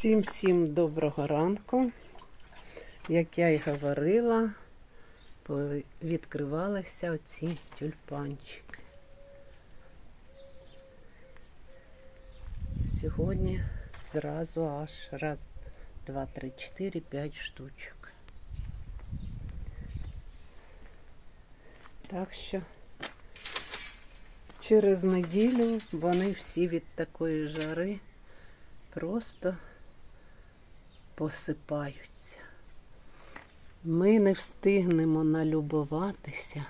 Всім всім доброго ранку. Як я й говорила, відкривалися оці тюльпанчики. Сьогодні зразу аж раз, два, три, чотири, п'ять штучок. Так що через неділю вони всі від такої жари просто посипаються. Ми не встигнемо налюбуватися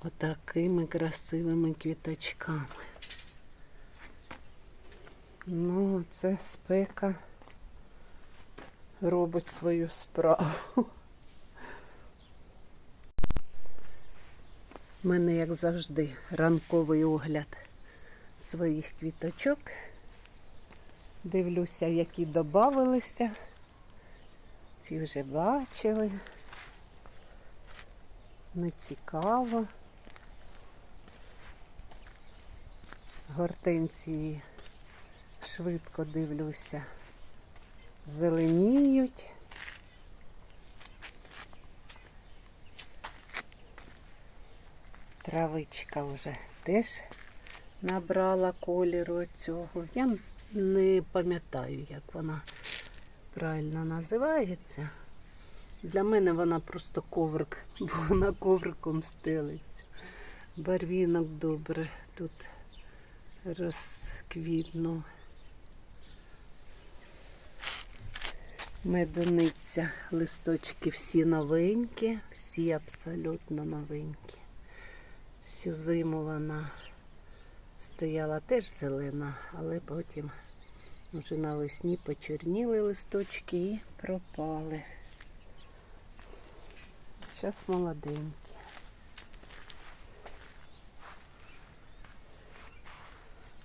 отакими красивими квіточками. Ну, це спека робить свою справу. У мене, як завжди, ранковий огляд своїх квіточок. Дивлюся, які додавалися. Ці вже бачили. Не цікаво. Гортензії швидко дивлюся. Зеленіють. Травичка вже теж набрала кольору цього. Я не пам'ятаю, як вона правильно називається. Для мене вона просто коврик, бо вона ковриком стелиться. Барвінок добре тут розквітнув. Медуниця, листочки всі новенькі, всі абсолютно новенькі. Всю зиму вона стояла теж зелена, але потім вже навесні почорніли листочки і пропали. Зараз молоденькі.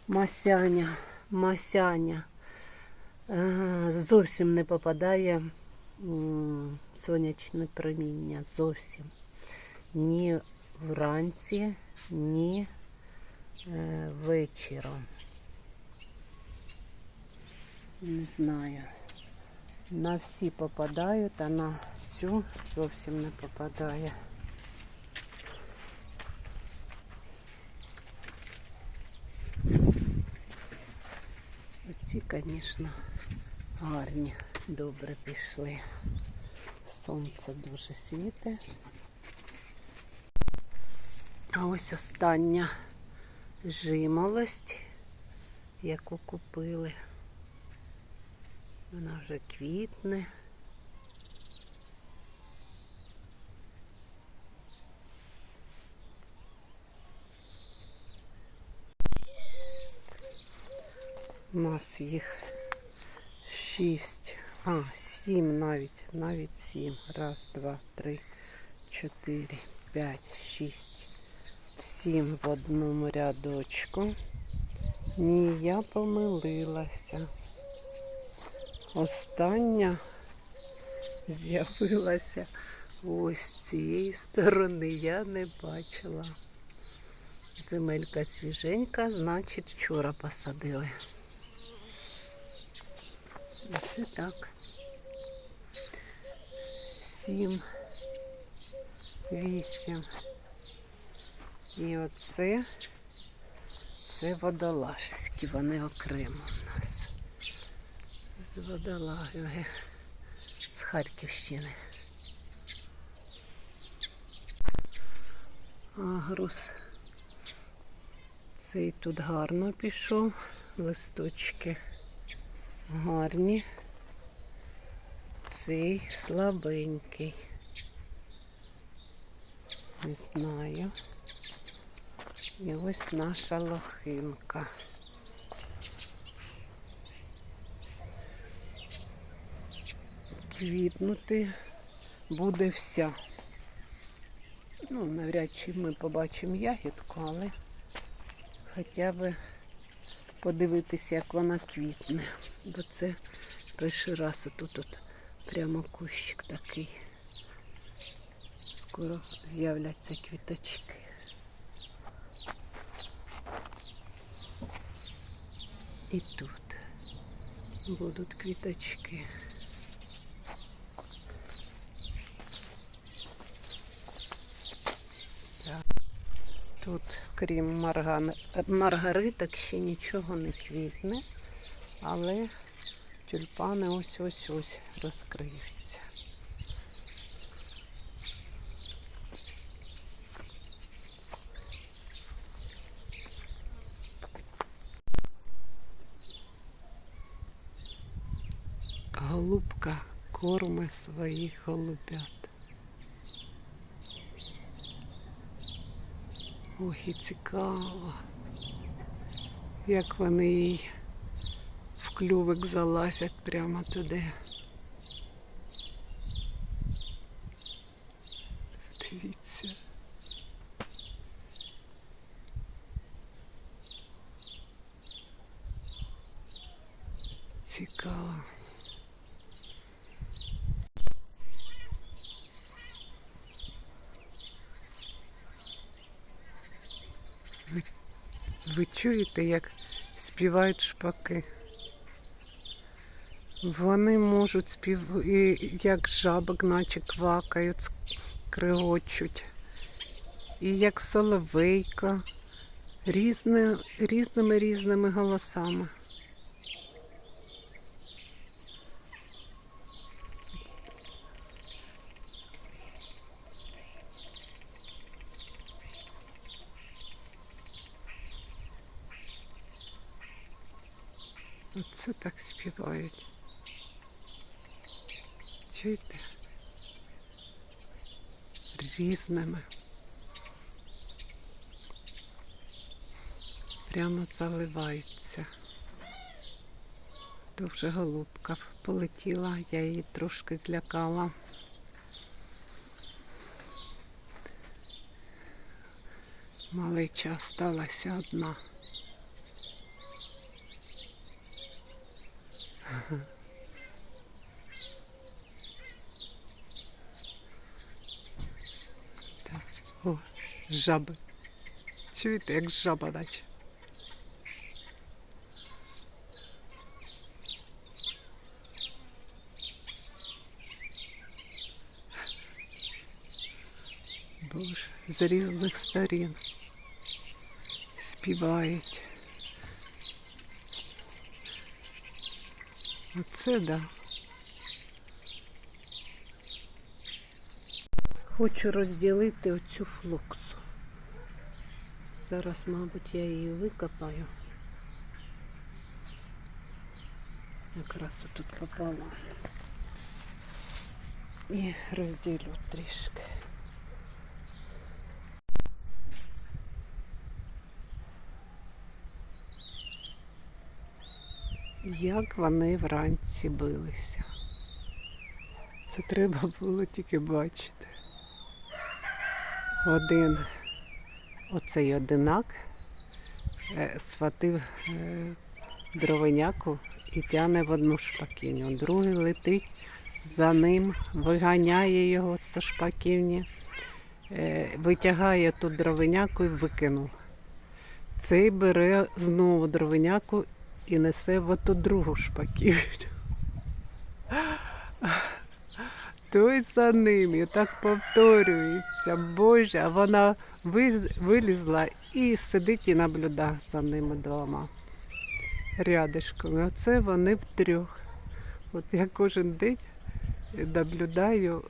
Масяня, масяня. Е, Зовсім не попадає сонячне проміння. Зовсім. Ні вранці, ні вечором. Не знаю. На всі попадають, а на цю зовсім не попадає. Оці, звісно, гарні, добре пішли. Сонце дуже світить. А ось остання жимолость, яку купили. Вона вже квітне. У нас їх шість, а, сім навіть, навіть сім. Раз, два, три, чотири, п'ять, шість, сім в одному рядочку. Ні, я помилилася. Остання з'явилася ось з цієї сторони. Я не бачила. Земелька свіженька, значить, вчора посадили. Оце так. Сім, вісім. І оце це водолажські, вони окремо в нас. З водолаги з Харківщини. Агрус. Цей тут гарно пішов. Листочки гарні. Цей слабенький. Не знаю. І ось наша лохинка. Квітнути буде вся. Ну, навряд чи ми побачимо ягідку, але хоча б подивитися, як вона квітне. Бо це перший раз отут от прямо кущик такий. Скоро з'являться квіточки. І тут. будуть квіточки. Тут, крім марган... маргариток, ще нічого не квітне, але тюльпани ось ось ось розкриються. Голубка корме своїх голубят. Ох, і цікаво, як вони їй в клювик залазять прямо туди. Дивіться. Цікаво. Ви, ви чуєте, як співають шпаки? Вони можуть спів... як жабок, наче квакають, кригочуть. І як соловейка, різними різними голосами. Оце так співають. Чуєте? Різними. Прямо заливаються. Дуже голубка полетіла, я її трошки злякала. Малича осталася одна. Так. О, жаби. Чуєте, як жаба наче. Боже, з різних сторін співають. Оце да. Хочу розділити оцю флоксу. Зараз, мабуть, я її викопаю. Якраз тут попала. І розділю трішки. Як вони вранці билися. Це треба було тільки бачити. Один оцей одинак е, схватив е, дровиняку і тяне в одну шпаківню. Другий летить за ним, виганяє його з шпаківні, е, витягає ту дровиняку і викинув. Цей бере знову дровиняку і несе в оту другу шпаківню. Той за ним і так повторюється. Боже, а вона вилізла і сидить і наблюдає за ними двома рядишками. Оце вони втрьох. От я кожен день наблюдаю,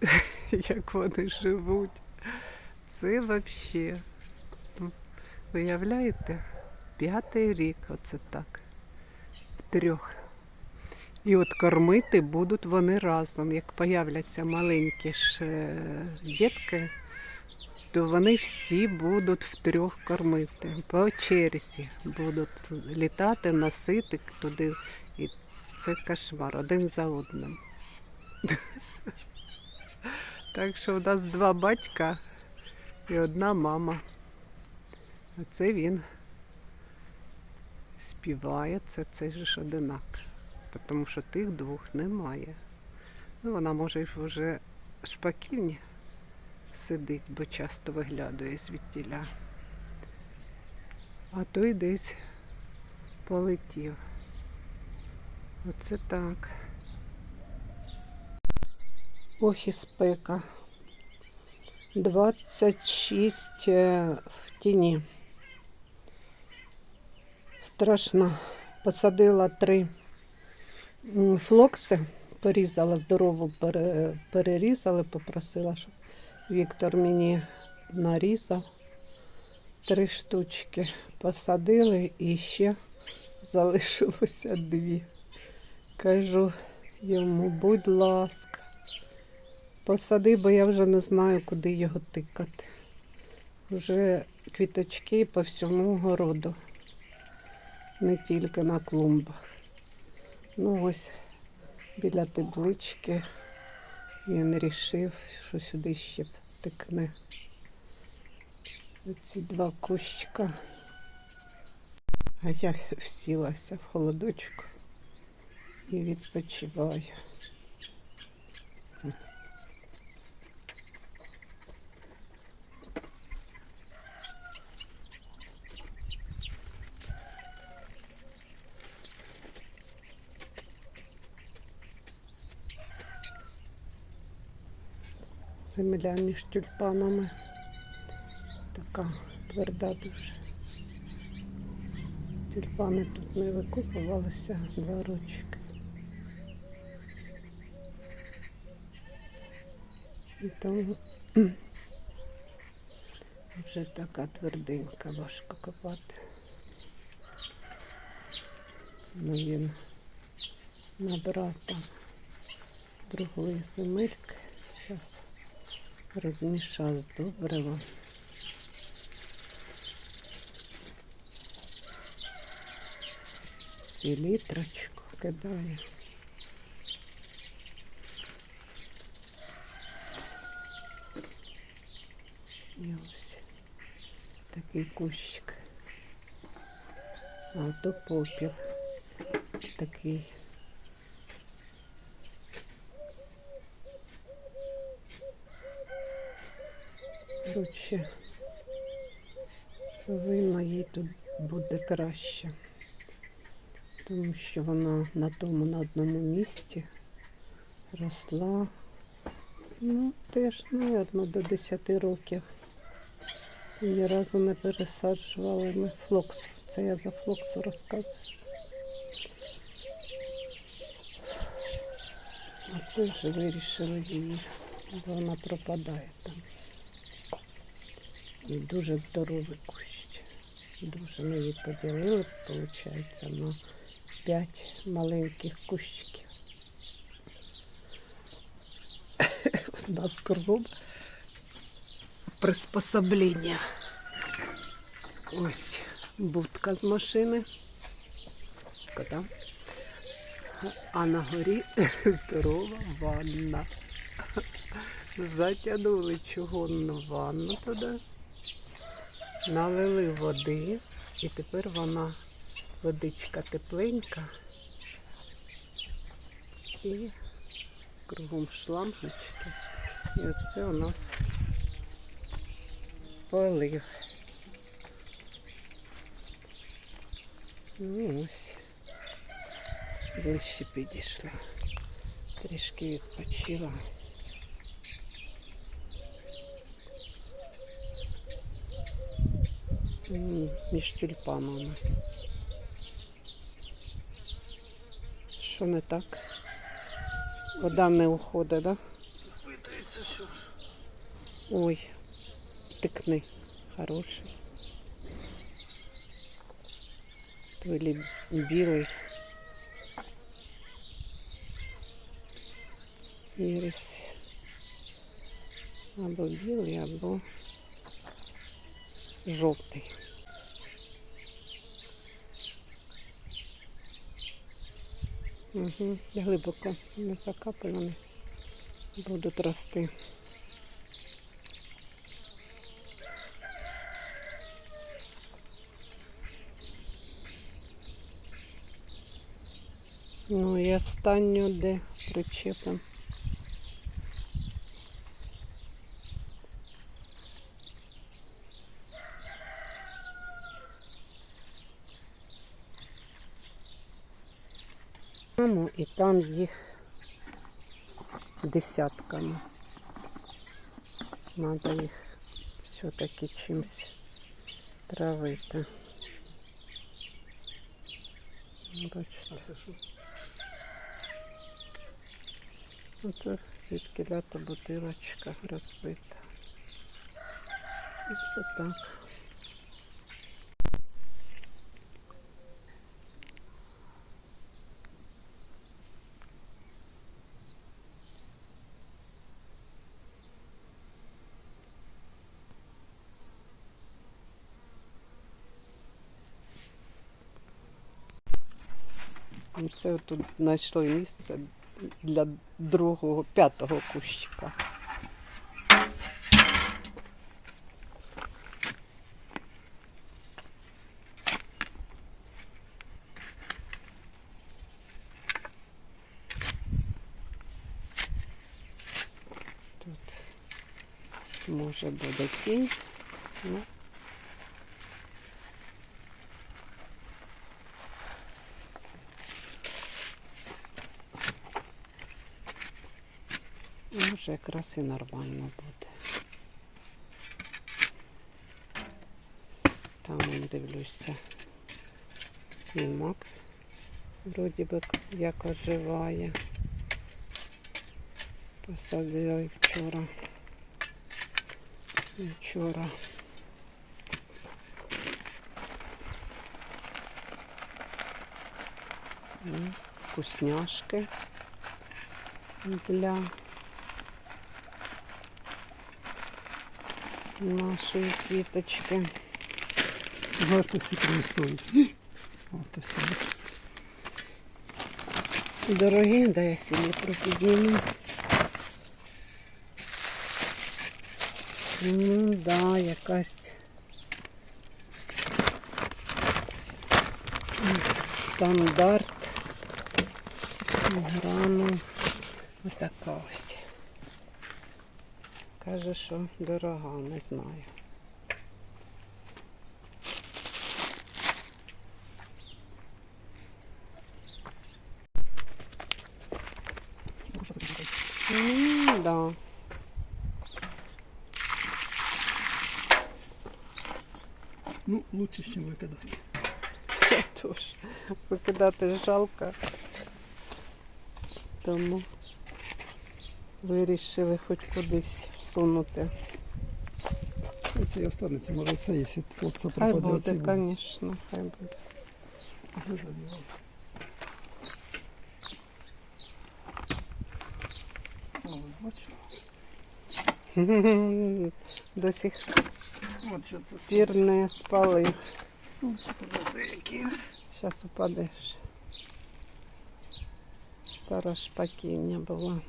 як вони живуть. Це взагалі. Виявляєте? П'ятий рік оце так. Втрьох. І от кормити будуть вони разом. Як появляться маленькі ж дітки, то вони всі будуть втрьох кормити. По черзі будуть літати, носити туди. І це кошмар, один за одним. Так що у нас два батька і одна мама. А це він співає, це цей ж одинак. Тому що тих двох немає. Ну, вона може вже шпаківні сидить, бо часто виглядає звідтіля. А той десь полетів. Оце так. Ох і спека. 26 е, в тіні. Страшно. Посадила три флокси, порізала здорову, пере- перерізали, попросила, щоб Віктор мені нарізав. Три штучки посадили і ще залишилося дві. Кажу йому, будь ласка, посади, бо я вже не знаю, куди його тикати. Вже квіточки по всьому городу, не тільки на клумбах. Ну ось біля теплички він рішив, що сюди ще втекне. Оці два кущика. А я всілася в холодочку і відпочиваю. Земля між тюльпанами така тверда дуже. Тюльпани тут не викупувалися два рочки. І тому вже така тверденька, важко копати. Ну, він набрав там другої земельки. Зараз розмішав з добривом. селітрочку кидає. І ось такий кущик. А то попіл такий. Коротше, видно, їй тут буде краще тому що вона на тому на одному місці росла. Ну, теж, мабуть, до 10 років. Ні разу не пересаджували ми флоксу. Це я за флоксу розказую. А це вже вирішили її, бо вона пропадає там. І дуже здоровий кущ. Дуже ми її поділили, виходить, на п'ять маленьких кущиків. У нас кругом приспособлення. Ось будка з машини. Кота. А на горі здорова ванна. Затягнули чугунну ванну туди, налили води, і тепер вона водичка тепленька. І кругом шлангочки. І оце у нас полив. Ну ось. Ближче підійшла. Трішки відпочила. Між тюльпанами. Що не так? Вода не уходить, да? Питається, що ж. Ой, тикни. Хороший. То білий. Ірис. Або білий, або жовтий. Угу. Глибоко не закапані. Будуть рости. Ну і останню де причепимо. само, і там їх десятками. Надо їх все-таки чимось травити. Бачите. Ото звідки лято бутилочка розбита. І це так. Це тут знайшли місце для другого, п'ятого кущика. Тут може буде тінь. Може, якраз і нормально буде. Там дивлюся. І мак вроді би як оживає. Посадили вчора. Вчора. Вкусняшки для нашої квіточки. Варто стільки стоїть. О, то все. Дорогі, да я селітру підніму. Ну да, якась стандарт грану. Отака ось. Каже, що дорога, не знаю. Ну, да. Ну, лучше, ніж викидати. Тож, викидати жалко. Тому вирішили хоч кудись всунути. І це і останеться, може це, якщо це Хай пропаде. буде, звісно, хай буде. О, ось бачите? До сих От що це пір не спали. Ну, це подожди. Зараз упадеш. Стара шпаківня була.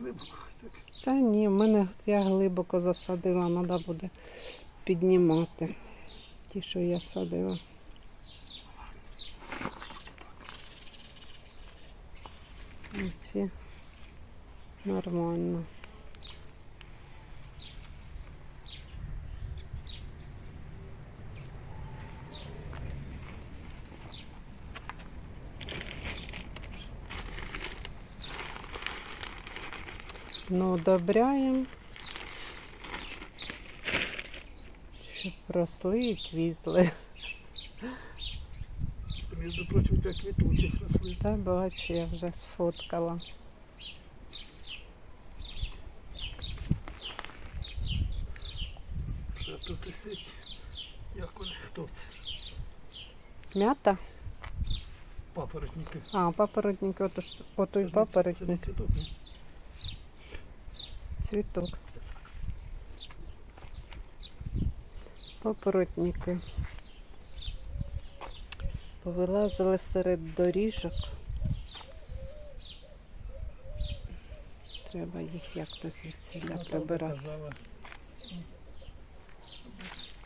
Глибоко. Так. Та ні, в мене я глибоко засадила, треба буде піднімати ті, що я садила. І Ці нормально. Ну, одобряємо, щоб росли і квітли. Це, між прочим, п'ять квітучих росли. Та бачу, я вже сфоткала. Ще тут висить. Як вони, хто це? М'ята? Папоротники. А, папоротники, ото ж- ото й не- Це папоротник, не квіток, цвіток. Папоротники. Повилазили серед доріжок. Треба їх як-то звідсіля прибирати.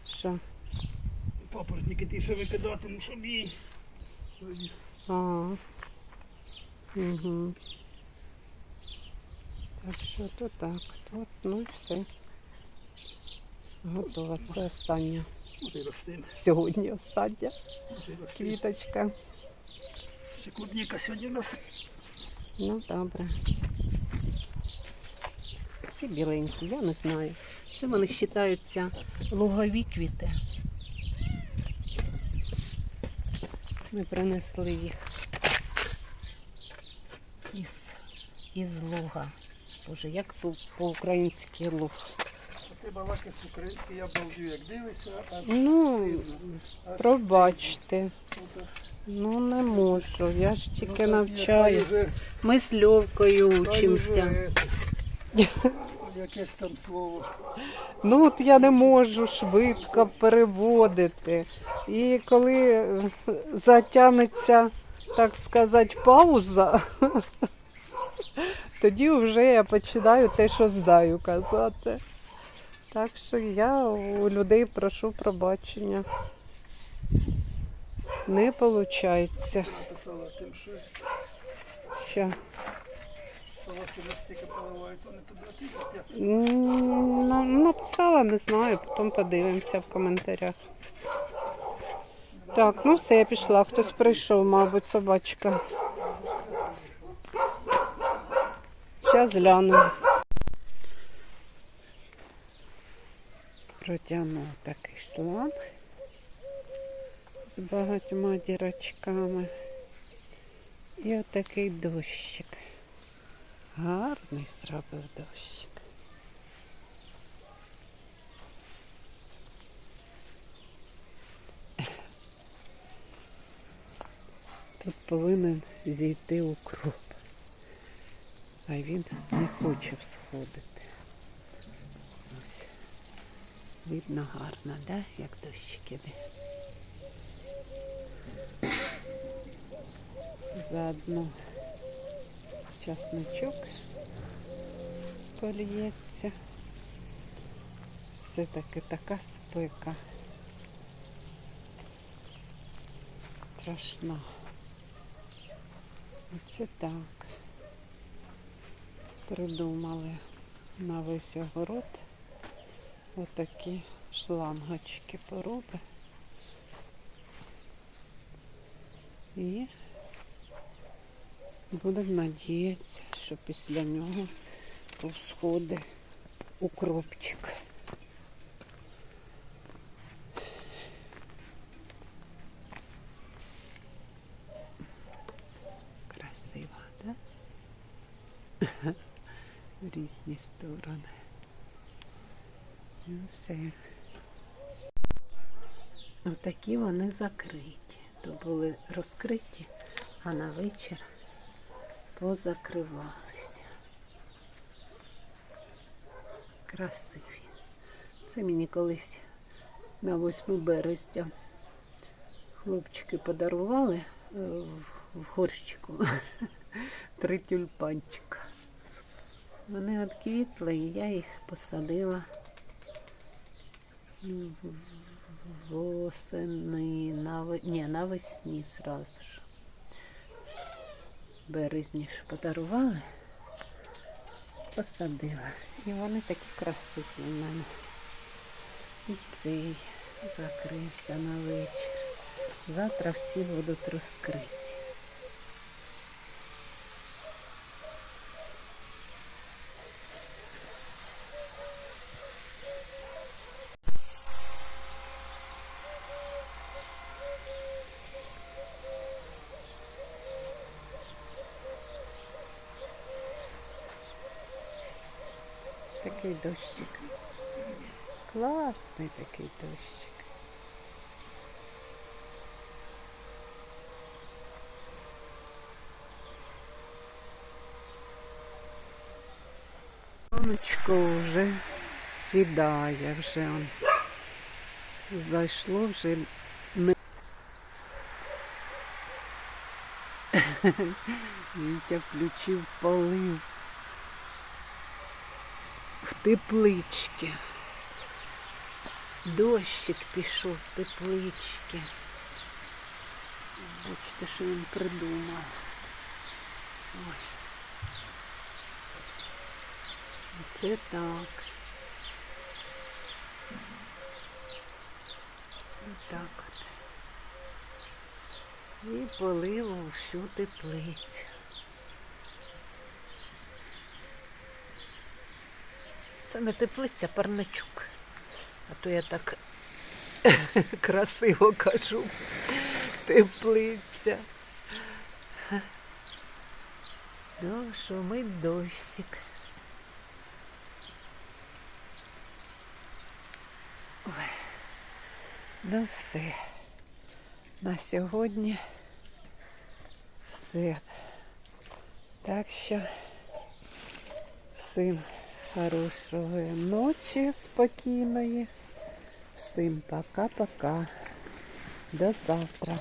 Що? Папоротники ті, що викидати, ну щоб їй. Ага. Угу. Так що то так, тут, ну і все. Готово. Це остання. Сьогодні остання квіточка. Ще клубніка сьогодні у нас. Ну, добре. Ці біленькі, я не знаю. Це вони вважаються лугові квіти. Ми принесли їх із, із луга. Боже, як по-українськи луг. Ти балакаєш український, я балдю, як дивишся, а Ну, пробачте. Ну не можу. Я ж ну, тільки навчаюсь. Ми з Льовкою учимося. Якесь там слово. Ну от я не можу швидко переводити. І коли е, затягнеться, так сказати, пауза, тоді вже я починаю те, що здаю казати. Так що я у людей прошу пробачення. Не виходить. Написала тим, що Що? солодкі настільки поливають, вони туди отримати. Написала, не знаю, потім подивимося в коментарях. Так, ну все, я пішла. Хтось прийшов, мабуть, собачка. Зараз гляну. Протягнув такий шланг з багатьма дірочками. І отакий дощик. Гарний зробив дощик. Тут повинен зійти укроп, а він не хоче всходити. Ось. Видно гарно, да? як дощик іде. Заодно часничок польється. Все-таки така спека. Страшна. Оце так. Придумали на весь огород отакі шлангочки пороби. І Будемо надіятися, що після нього повсходить укропчик. Красиво? Да? Різні сторони. Ну все. Отакі вони закриті. То були розкриті, а на вечір позакривалися. Красиві. Це мені колись на 8 березня хлопчики подарували е, в- горщику три тюльпанчика. Вони відквітли, і я їх посадила восени, нави... Ні, навесні зразу ж березні ж подарували, посадила. І вони такі красиві у мене. І цей закрився на вечір. Завтра всі будуть розкриті. Такий дощик. Класний такий дощик. Сонечко вже сідає, вже он зайшло вже не. Вітя включив полив теплички. Дощик пішов теплички. Бачите, що він придумав. Ой. Це так. Так от. І полив всю теплицю. Це не теплиця, парничок. А то я так красиво кажу. Теплиця. Ну, шумить дощик. Ой. Ну все. На сьогодні все. Так що всім хорошої ночі спокійної. Всім пока-пока. До завтра.